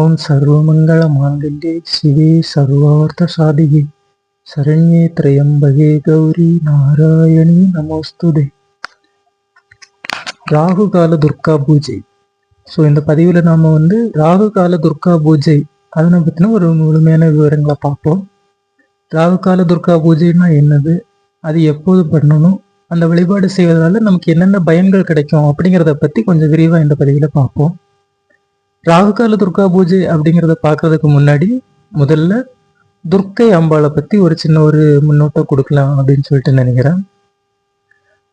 ஓம் சர்வமங்கள மாங்கல்யே சிவே சர்வார்த்த சாதிகே சரண்யே திரையம்பகே கௌரி நாராயணி நமோஸ்துதே ராகு கால துர்கா பூஜை ஸோ இந்த பதிவில் நாம் வந்து ராகு கால துர்கா பூஜை அதனை பற்றின ஒரு முழுமையான விவரங்களை பார்ப்போம். ராகு கால துர்கா பூஜைன்னா என்னது? அது எப்போது பண்ணணும்? அந்த வழிபாடு செய்வதால் நமக்கு என்னென்ன பயன்கள் கிடைக்கும் அப்படிங்கிறத பற்றி கொஞ்சம் விரிவாக இந்த பதிவில் பார்ப்போம். ராகுகால துர்கா பூஜை அப்படிங்கிறத பார்க்கறதுக்கு முன்னாடி முதல்ல துர்க்கை அம்பாளை பற்றி ஒரு சின்ன ஒரு முன்னோட்டம் கொடுக்கலாம் அப்படின்னு சொல்லிட்டு நினைக்கிறேன்.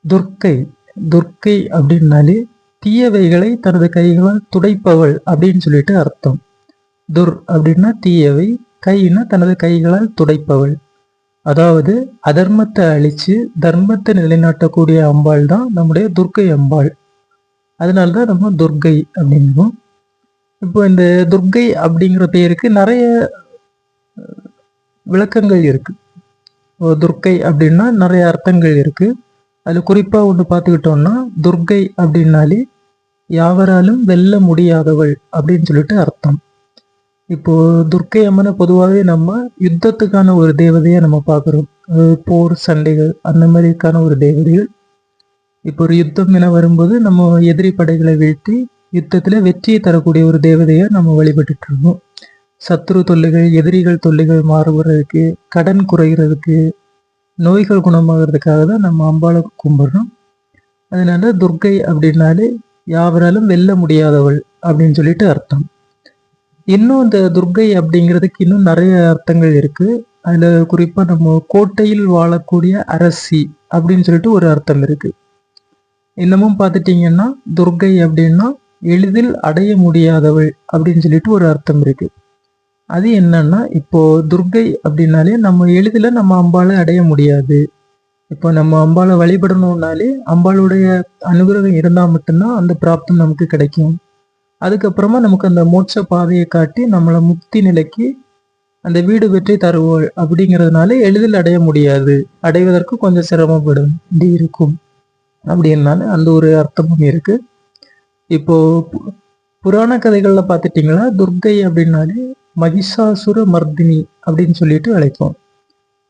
துர்க்கை துர்க்கை அப்படின்னாலே தீயவைகளை தனது கைகளால் துடைப்பவள் அப்படின்னு சொல்லிட்டு அர்த்தம். துர் அப்படின்னா தீயவை கைனா தனது கைகளால் துடைப்பவள். அதாவது அதர்மத்தை அழித்து தர்மத்தை நிலைநாட்டக்கூடிய அம்பாள் தான் நம்முடைய துர்க்கை அம்பாள். அதனால்தான் நம்ம துர்க்கை அப்படிங்கிறோம் இப்போ இந்த துர்க்கை அப்படிங்கிற பெயருக்கு நிறைய விளக்கங்கள் இருக்கு. துர்க்கை அப்படின்னா நிறைய அர்த்தங்கள் இருக்கு. அதில் குறிப்பாக ஒன்று பார்த்துக்கிட்டோம்னா துர்க்கை அப்படின்னாலே யாவராலும் வெல்ல முடியாதவள் அப்படின்னு சொல்லிட்டு அர்த்தம். இப்போ துர்க்கை அம்மனை பொதுவாகவே நம்ம யுத்தத்துக்கான ஒரு தேவதையை நம்ம பார்க்குறோம். போர் சண்டைகள் அந்த மாதிரிக்கான ஒரு தேவதைகள். இப்போ ஒரு யுத்தம் என வரும்போது நம்ம எதிரி படைகளை வீழ்த்தி யுத்தத்தில் வெற்றியை தரக்கூடிய ஒரு தேவதையை நம்ம வழிபட்டுட்டு இருக்கோம் சத்ரு தொல்லைகள் எதிரிகள் தொல்லைகள் மாறுபடுறதுக்கு கடன் குறைகிறதுக்கு நோய்கள் குணமாகிறதுக்காக தான் நம்ம அம்பாளை கும்பிட்றோம். அதனால துர்க்கை அப்படின்னாலே யாவராலும் வெல்ல முடியாதவள் அப்படின்னு சொல்லிட்டு அர்த்தம். இன்னும் இந்த துர்க்கை அப்படிங்கிறதுக்கு இன்னும் நிறைய அர்த்தங்கள் இருக்கு. அதுல குறிப்பா நம்ம கோட்டையில் வாழக்கூடிய அரசி அப்படின்னு சொல்லிட்டு ஒரு அர்த்தம் இருக்கு. இன்னமும் பார்த்துட்டிங்கன்னா துர்க்கை அப்படின்னா எளிதில் அடைய முடியாதவள் அப்படின்னு சொல்லிட்டு ஒரு அர்த்தம் இருக்கு. அது என்னன்னா இப்போ துர்கை அப்படின்னாலே நம்ம எளிதில் நம்ம அம்பாலை அடைய முடியாது. இப்போ நம்ம அம்பாலை வழிபடணும்னாலே அம்பாளுடைய அனுகிரகம் இருந்தால் மட்டும்தான் அந்த பிராப்தம் நமக்கு கிடைக்கும். அதுக்கப்புறமா நமக்கு அந்த மோட்ச பாதையை காட்டி நம்மளை முக்தி நிலைக்கு அந்த வீடு வெற்றி தருவோள் அப்படிங்கிறதுனால எளிதில் அடைய முடியாது. அடைவதற்கு கொஞ்சம் சிரமப்படும். இருக்கும். அப்படின்னால அந்த ஒரு அர்த்தமும் இருக்குது இப்போ புராண கதைகள்ல பார்த்துட்டிங்கன்னா துர்கை அப்படின்னாலே மகிஷாசுர மர்தினி அப்படின்னு சொல்லிட்டு அழைப்போம்.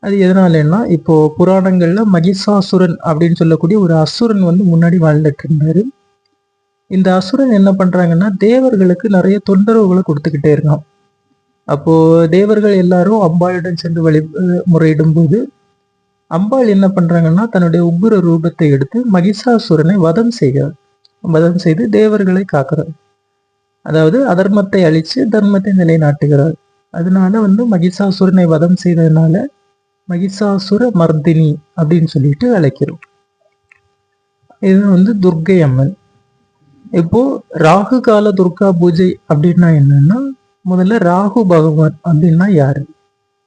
அது எதனாலன்னா இப்போ புராணங்கள்ல மகிஷாசுரன் அப்படின்னு சொல்லக்கூடிய ஒரு அசுரன் வந்து முன்னாடி வாழ்ந்துட்டு இருந்தாரு. இந்த அசுரன் என்ன பண்றாங்கன்னா தேவர்களுக்கு நிறைய தொந்தரவுகளை கொடுத்துக்கிட்டே இருக்கான். அப்போ தேவர்கள் எல்லாரும் அம்பாளிடம் சென்று வழி முறையிடும் போது அம்பாள் என்ன பண்றாங்கன்னா தன்னுடைய உக்ர ரூபத்தை எடுத்து மகிஷாசுரனை வதம் செய்கிறார் வதம் செய்து தேவர்களை காக்கிறார். அதாவது அதர்மத்தை அழித்து தர்மத்தை நிலைநாட்டுகிறார். அதனால வந்து மகிஷாசுரனை வதம் செய்ததுனால மகிஷாசுர மர்தினி அப்படின்னு சொல்லிட்டு அழைக்கிறோம். இது வந்து துர்கை அம்மன். இப்போ ராகு கால துர்கா பூஜை அப்படின்னா என்னன்னா முதல்ல ராகு பகவான் அப்படின்னா யாரு?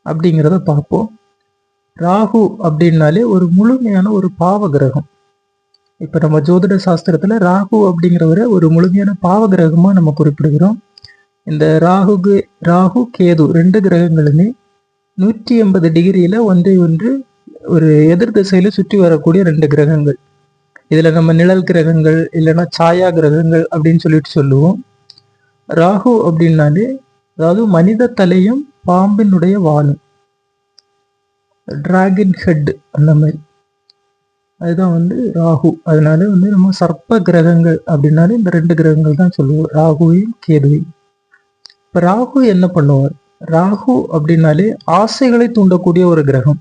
அப்படிங்கிறத பார்ப்போம். ராகு அப்படின்னாலே ஒரு முழுமையான ஒரு பாவ கிரகம். இப்போ நம்ம ஜோதிட சாஸ்திரத்தில் ராகு அப்படிங்கிறவரை ஒரு முழுமையான பாவ கிரகமாக நம்ம குறிப்பிடுகிறோம். இந்த ராகுக்கு ராகு கேது ரெண்டு கிரகங்களுமே நூற்றி எண்பது டிகிரியில் ஒன்றை ஒன்று ஒரு எதிர் திசையில் சுற்றி வரக்கூடிய ரெண்டு கிரகங்கள். இதில் நம்ம நிழல் கிரகங்கள் இல்லைன்னா சாயா கிரகங்கள் அப்படின்னு சொல்லிட்டு சொல்லுவோம். ராகு அப்படின்னாலே அதாவது மனித தலையும் பாம்பினுடைய வாழும் டிராகன் ஹெட் அந்த மாதிரி. அதுதான் வந்து ராகு. அதனால வந்து நம்ம சர்ப்ப கிரகங்கள் அப்படின்னாலே இந்த ரெண்டு கிரகங்கள் தான் சொல்லுவோம். ராகுவையும் கேதுவையும். இப்போ ராகு என்ன பண்ணுவார்? ராகு அப்படின்னாலே ஆசைகளை தூண்டக்கூடிய ஒரு கிரகம்.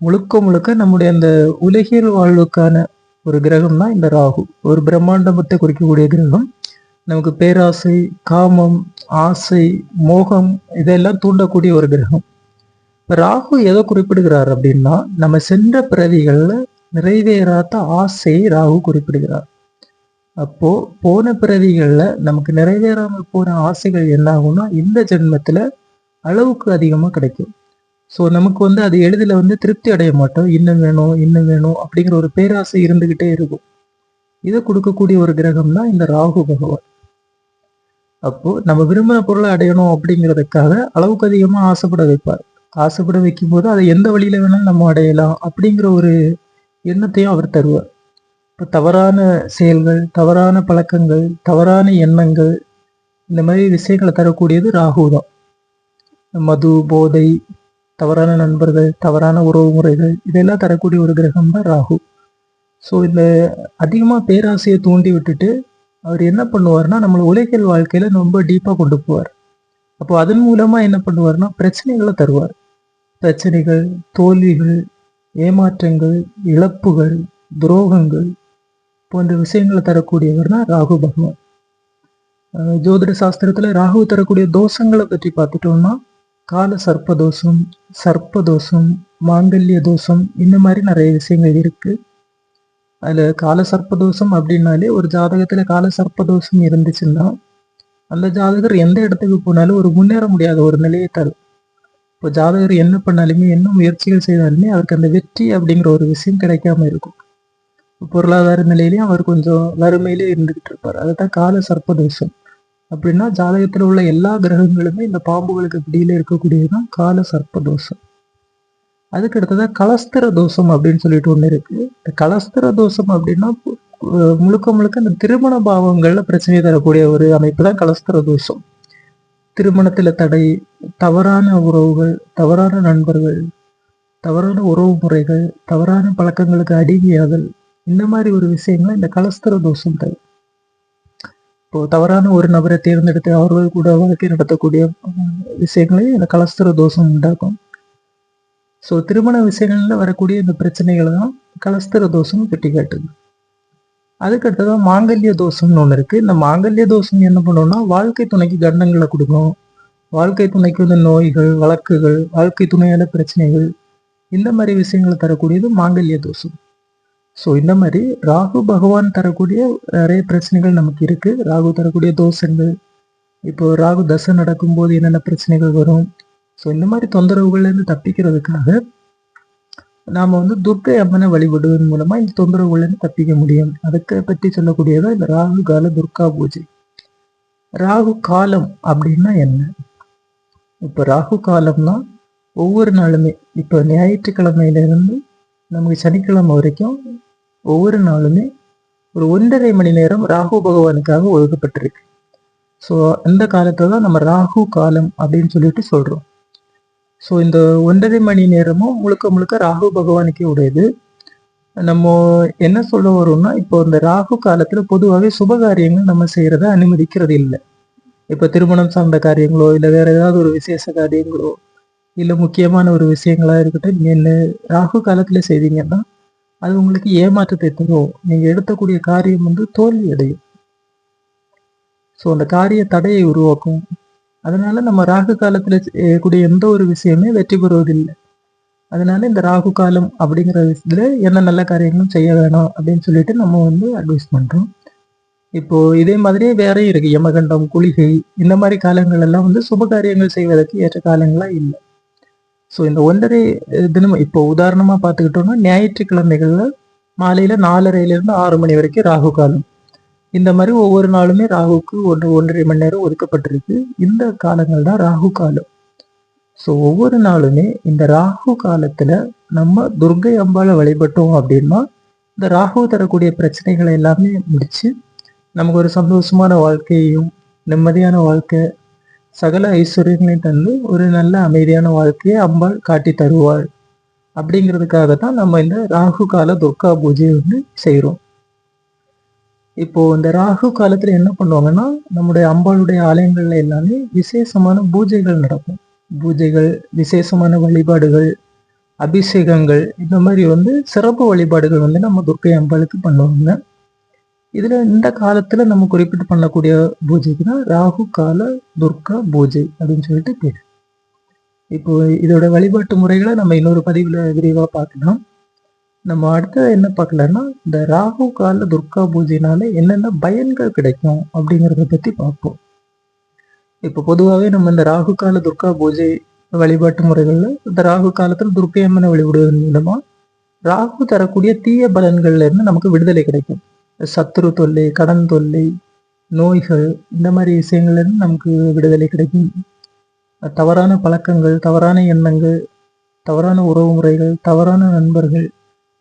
முழுக்க முழுக்க நம்முடைய அந்த உலகியல் வாழ்வுக்கான ஒரு கிரகம் தான் இந்த ராகு. ஒரு பிரம்மாண்டமத்தை குறிக்கக்கூடிய கிரகம். நமக்கு பேராசை காமம் ஆசை மோகம் இதெல்லாம் தூண்டக்கூடிய ஒரு கிரகம். ராகு எதை குறிப்பிடுகிறார் அப்படின்னா நம்ம சென்ற பிறவிகளில் நிறைவேறாத ஆசையை ராகு குறிப்பிடுகிறார். அப்போ போன பிறவிகளில் நமக்கு நிறைவேறாமல் போன ஆசைகள் என்ன ஆகும்னா இந்த ஜென்மத்தில் அளவுக்கு அதிகமாக கிடைக்கும். ஸோ நமக்கு வந்து அது எளிதில் வந்து திருப்தி அடைய மாட்டோம். இன்னும் வேணும் இன்னும் வேணும் அப்படிங்கிற ஒரு பேராசை இருந்துக்கிட்டே இருக்கும். இதை கொடுக்கக்கூடிய ஒரு கிரகம் தான் இந்த ராகு பகவான். அப்போ நம்ம விரும்பின பொருளை அடையணும் அப்படிங்கிறதுக்காக அளவுக்கு அதிகமாக ஆசைப்பட வைப்பார். ஆசைப்பட வைக்கும் போது அதை எந்த வழியில வேணாலும் நம்ம அடையலாம் அப்படிங்கிற ஒரு எண்ணத்தையும் அவர் தருவார். இப்போ தவறான செயல்கள் தவறான பழக்கங்கள் தவறான எண்ணங்கள் இந்த மாதிரி விஷயங்களை தரக்கூடியது ராகு தான். மது போதை தவறான நண்பர்கள் தவறான உறவு முறைகள் இதெல்லாம் தரக்கூடிய ஒரு கிரகம் தான் ராகு. ஸோ இந்த அதிகமாக பேராசையை தூண்டி விட்டுட்டு அவர் என்ன பண்ணுவார்னா நம்மளை உலகியல் வாழ்க்கையில் ரொம்ப டீப்பாக கொண்டு போவார். அப்போ அதன் மூலமாக என்ன பண்ணுவார்னா பிரச்சனைகளை தருவார். பிரச்சனைகள் தோல்விகள் ஏமாற்றங்கள் இழப்புகள் துரோகங்கள் போன்ற விஷயங்களை தரக்கூடியவர் தான் ராகு பகவான். ஜோதிட சாஸ்திரத்தில் ராகு தரக்கூடிய தோஷங்களை பற்றி பார்த்துட்டோம்னா கால சர்ப்ப தோஷம் சர்ப்ப தோஷம் மாங்கல்ய தோஷம் இந்த மாதிரி நிறைய விஷயங்கள் இருக்கு. அதில் கால சர்ப்ப தோஷம் அப்படின்னாலே ஒரு ஜாதகத்தில் கால சர்ப்ப தோஷம் இருந்துச்சுன்னா அந்த ஜாதகர் எந்த இடத்துக்கு போனாலும் ஒரு முன்னேற முடியாத ஒரு நிலையை தரும். இப்போ ஜாதகர் என்ன பண்ணாலுமே என்ன முயற்சிகள் செய்தாலுமே அவருக்கு அந்த வெற்றி அப்படிங்கிற ஒரு விஷயம் கிடைக்காம இருக்கும். பொருளாதார நிலையிலையும் அவர் கொஞ்சம் வறுமையிலே இருந்துகிட்டு இருப்பார். அதுதான் கால சர்ப்ப தோஷம் அப்படின்னா ஜாதகத்தில் உள்ள எல்லா கிரகங்களுமே இந்த பாம்புகளுக்கு இடையில இருக்கக்கூடியதுதான் கால சர்ப்ப தோஷம் அதுக்கு அடுத்ததா கலஸ்திர தோஷம் அப்படின்னு சொல்லிட்டு ஒன்று இருக்கு. இந்த கலஸ்திர தோஷம் அப்படின்னா முழுக்க முழுக்க இந்த திருமண பாவங்கள்ல பிரச்சனை தரக்கூடிய ஒரு அமைப்பு தான் கலஸ்திர தோஷம். திருமணத்துல தடை தவறான உறவுகள் தவறான நண்பர்கள் தவறான உறவு முறைகள் தவறான பழக்கங்களுக்கு அடிமையாதல் இந்த மாதிரி ஒரு விஷயங்கள் இந்த கலஸ்தர தோஷம் தரும் இப்போ தவறான ஒரு நபரை தேர்ந்தெடுத்து அவர்கள் கூட வாழ்க்கை நடத்தக்கூடிய விஷயங்களே விஷயங்களையும் இந்த கலஸ்தர தோஷம் உண்டாக்கும். ஸோ திருமண விஷயங்களில் வரக்கூடிய இந்த பிரச்சனைகளை தான் கலஸ்தர தோஷம் சுட்டி காட்டுது அதுக்கடுத்தது மாங்கல்ய தோஷம்னு ஒன்று இருக்குது இந்த மாங்கல்ய தோஷம் என்ன பண்ணும்னா வாழ்க்கை துணைக்கு கண்டங்களை கொடுக்கும் வாழ்க்கை துணைக்கு வந்து நோய்கள் வழக்குகள் வாழ்க்கை துணையால பிரச்சனைகள் இந்த மாதிரி விஷயங்களை தரக்கூடியது மாங்கல்ய தோஷம். ஸோ இந்த மாதிரி ராகு பகவான் தரக்கூடிய நிறைய பிரச்சனைகள் நமக்கு இருக்குது ராகு தரக்கூடிய தோஷங்கள். இப்போ ராகு தசை நடக்கும்போது என்னென்ன பிரச்சனைகள் வரும்? ஸோ இந்த மாதிரி தொந்தரவுகள்லேருந்து தப்பிக்கிறதுக்காக நாம வந்து துர்க்கை அம்மனை வழிபடுவதன் மூலமா இந்த தொந்தரவுலேருந்து தப்பிக்க முடியும். அதுக்கு பற்றி சொல்லக்கூடியதா இந்த ராகு கால துர்கா பூஜை. ராகு காலம் அப்படின்னா என்ன? இப்போ ராகு காலம்னா ஒவ்வொரு நாளுமே இப்போ ஞாயிற்றுக்கிழமையிலிருந்து நமக்கு சனிக்கிழமை வரைக்கும் ஒவ்வொரு நாளுமே ஒரு ஒன்றரை மணி நேரம் ராகு பகவானுக்காக ஒதுக்கப்பட்டிருக்கு. ஸோ அந்த காலத்தை தான் நம்ம ராகு காலம் அப்படின்னு சொல்லிட்டு சொல்றோம். ஸோ இந்த ஒன்றரை மணி நேரமும் முழுக்க முழுக்க ராகு பகவானுக்கே உடையது. நம்ம என்ன சொல்ல வரோம்னா இப்போ இந்த ராகு காலத்தில் பொதுவாகவே சுப காரியங்கள் நம்ம செய்கிறத அனுமதிக்கிறது இல்லை. இப்போ திருமணம் சார்ந்த காரியங்களோ இல்லை வேற ஏதாவது ஒரு விசேஷ காரியங்களோ இல்லை முக்கியமான ஒரு விஷயங்களாக இருக்கட்டும் நீங்கள் என்ன ராகு காலத்தில் செய்தீங்கன்னா அது உங்களுக்கு ஏமாற்றத்தை தரும். நீங்கள் எடுத்தக்கூடிய காரியம் வந்து தோல்வி அடையும். ஸோ அந்த காரிய தடையை உருவாக்கும். அதனால நம்ம ராகு காலத்துல செய்யக்கூடிய எந்த ஒரு விஷயமே வெற்றி பெறுவதில்லை. அதனால இந்த ராகு காலம் அப்படிங்கிற விஷயத்துல என்ன நல்ல காரியங்களும் செய்ய வேணாம் அப்படின்னு சொல்லிட்டு நம்ம வந்து அட்வைஸ் பண்றோம். இப்போ இதே மாதிரியே வேறையும் இருக்கு. யமகண்டம் குளிகை இந்த மாதிரி காலங்கள் எல்லாம் வந்து சுப காரியங்கள் செய்வதற்கு ஏற்ற காலங்களா இல்லை. ஸோ இந்த ஒன்றரை தினம் இப்போ உதாரணமா பார்த்துக்கிட்டோம்னா ஞாயிற்றுக்கிழமைகள்ல மாலையில நாலரையிலிருந்து ஆறு மணி வரைக்கும் ராகு காலம். இந்த மாதிரி ஒவ்வொரு நாளுமே ராகுக்கு ஒன்று ஒன்றரை மணி நேரம் ஒதுக்கப்பட்டிருக்கு. இந்த காலங்கள் தான் ராகு காலம். ஸோ ஒவ்வொரு நாளுமே இந்த ராகு காலத்தில் நம்ம துர்கை அம்பாளை வழிபட்டோம் அப்படின்னா இந்த ராகு தரக்கூடிய பிரச்சனைகளை எல்லாமே முடித்து நமக்கு ஒரு சந்தோஷமான வாழ்க்கையையும் நிம்மதியான வாழ்க்கை சகல ஐஸ்வர்யங்களையும் தந்து ஒரு நல்ல அமைதியான வாழ்க்கையை அம்பாள் காட்டி தருவாள். அப்படிங்கிறதுக்காக தான் நம்ம இந்த ராகு கால துர்கா பூஜையை வந்து செய்கிறோம் இப்போ இந்த ராகு காலத்துல என்ன பண்ணுவாங்கன்னா நம்முடைய அம்பாளுடைய ஆலயங்கள்ல எல்லாமே விசேஷமான பூஜைகள் நடக்கும். பூஜைகள் விசேஷமான வழிபாடுகள் அபிஷேகங்கள் இந்த மாதிரி வந்து சிறப்பு வழிபாடுகள் வந்து நம்ம துர்க்கை அம்பாளுக்கு பண்ணுவாங்க. இதுல இந்த காலத்துல நம்ம குறிப்பிட்டு பண்ணக்கூடிய பூஜைக்கு தான் ராகு கால துர்கா பூஜை அப்படின்னு சொல்லிட்டு பேர். இப்போ இதோட வழிபாட்டு முறைகளை நம்ம இன்னொரு பதிவுல விரிவா பார்க்கலாம். நம்ம அடுத்தது என்ன பார்க்கலன்னா இந்த ராகு கால துர்கா பூஜைனால என்னென்ன பயன்கள் கிடைக்கும் அப்படிங்கிறத பற்றி பார்ப்போம். இப்போ பொதுவாகவே நம்ம இந்த ராகு கால துர்கா பூஜை வழிபாட்டு முறைகளில் இந்த ராகு காலத்தில் துர்க்கை அம்மனை வழிபடுவதன் மூலமாக ராகு தரக்கூடிய தீய பலன்கள்லேருந்து நமக்கு விடுதலை கிடைக்கும். சத்துரு தொல்லை கடன் தொல்லை நோய்கள் இந்த மாதிரி விஷயங்கள்லேருந்து நமக்கு விடுதலை கிடைக்கும். தவறான பழக்கங்கள் தவறான எண்ணங்கள் தவறான உறவு முறைகள் தவறான நண்பர்கள்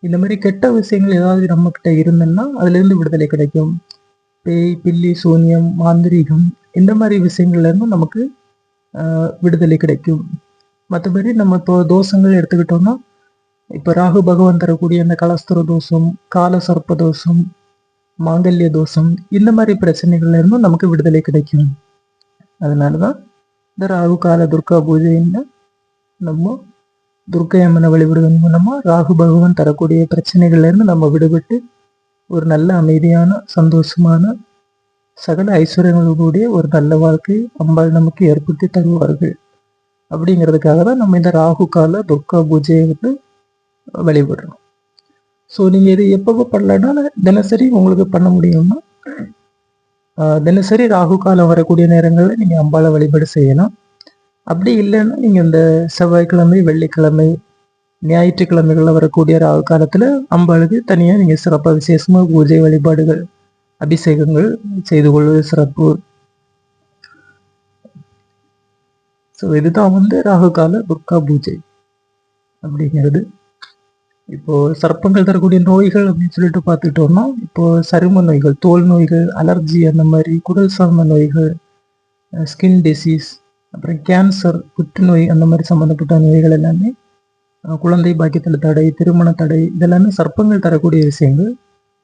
இந்த மாதிரி கெட்ட விஷயங்கள் ஏதாவது நம்ம கிட்ட இருந்ததுன்னா அதுல இருந்து விடுதலை கிடைக்கும். பேய் பில்லி சூன்யம் மாந்திரீகம் இந்த மாதிரி விஷயங்கள்ல இருந்து நமக்கு ஆஹ், விடுதலை கிடைக்கும். மற்றபடி நம்ம இப்போ தோஷங்கள் எடுத்துக்கிட்டோம்னா இப்போ ராகு பகவான் தரக்கூடிய அந்த கலஸ்திர தோஷம் கால சர்ப்ப தோஷம் மாங்கல்ய தோஷம் இந்த மாதிரி பிரச்சனைகள்ல இருந்தும் நமக்கு விடுதலை கிடைக்கும். அதனாலதான் இந்த ராகு கால துர்கா பூஜைன்னு நம்ம துர்க்கை அம்மனை வழிபடுவதன் மூலமாக ராகு பகவான் தரக்கூடிய பிரச்சனைகள்லேருந்து நம்ம விடுபட்டு ஒரு நல்ல அமைதியான சந்தோஷமான சகல ஐஸ்வர்யங்களுடைய ஒரு நல்ல வாழ்க்கை அம்பாள் நமக்கு ஏற்படுத்தி தருவார்கள். அப்படிங்கிறதுக்காக தான் நம்ம இந்த ராகு கால துர்கா பூஜையை வந்து வழிபடுறோம். ஸோ நீங்கள் இது எப்போ பண்ணலன்னா தினசரி உங்களுக்கு பண்ண முடியும்னா தினசரி ராகு காலம் வரக்கூடிய நேரங்களில் நீங்கள் அம்பாளை வழிபாடு செய்யலாம். அப்படி இல்லைன்னா நீங்கள் இந்த செவ்வாய்க்கிழமை வெள்ளிக்கிழமை ஞாயிற்றுக்கிழமைகளில் வரக்கூடிய ராகு காலத்தில் அம்பாளுக்கு தனியாக நீங்கள் சிறப்பாக விசேஷமாக பூஜை வழிபாடுகள் அபிஷேகங்கள் செய்து கொள்வது சிறப்பு. ஸோ இதுதான் வந்து ராகு கால துர்கா பூஜை அப்படிங்கிறது. இப்போ சர்ப்பங்கள் தரக்கூடிய நோய்கள் அப்படின்னு சொல்லிட்டு பார்த்துட்டோம்னா இப்போ சரும நோய்கள் தோல் நோய்கள் அலர்ஜி அந்த மாதிரி குடல் சார்ந்த நோய்கள் ஸ்கின் டிசீஸ் அப்புறம் கேன்சர் புற்றுநோய் அந்த மாதிரி சம்மந்தப்பட்ட நோய்கள் எல்லாமே குழந்தை பாக்கியத்தில் தடை திருமண தடை இதெல்லாமே சர்ப்பங்கள் தரக்கூடிய விஷயங்கள்.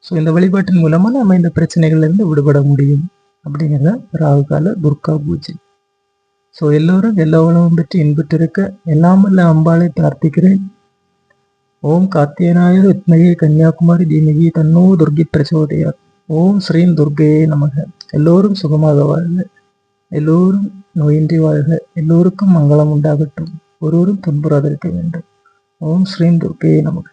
ஸோ இந்த வழிபாட்டின் மூலமா நம்ம இந்த பிரச்சனைகள்ல இருந்து விடுபட முடியும். அப்படிங்கிறத ராகு கால துர்கா பூஜை. ஸோ எல்லோரும் எல்லா உலகம் பெற்று இன்புற்று இருக்க எல்லாமல்ல அம்பாளை பிரார்த்திக்கிறேன். ஓம் காத்தியனாய வித்மகே கன்னியாகுமரி தீமகி தன்னோ துர்கி பிரச்சோதயார் ஓம் ஸ்ரீம் துர்கையே நமக. எல்லோரும் சுகமாக வாழ்க. எல்லோரும் நோயின்றி வாழ்க. எல்லோருக்கும் மங்களம் உண்டாகட்டும். ஒருவரும் துன்புறாதிருக்க வேண்டும். ஓம் ஸ்ரீம் துர்க்கையை நமக்கு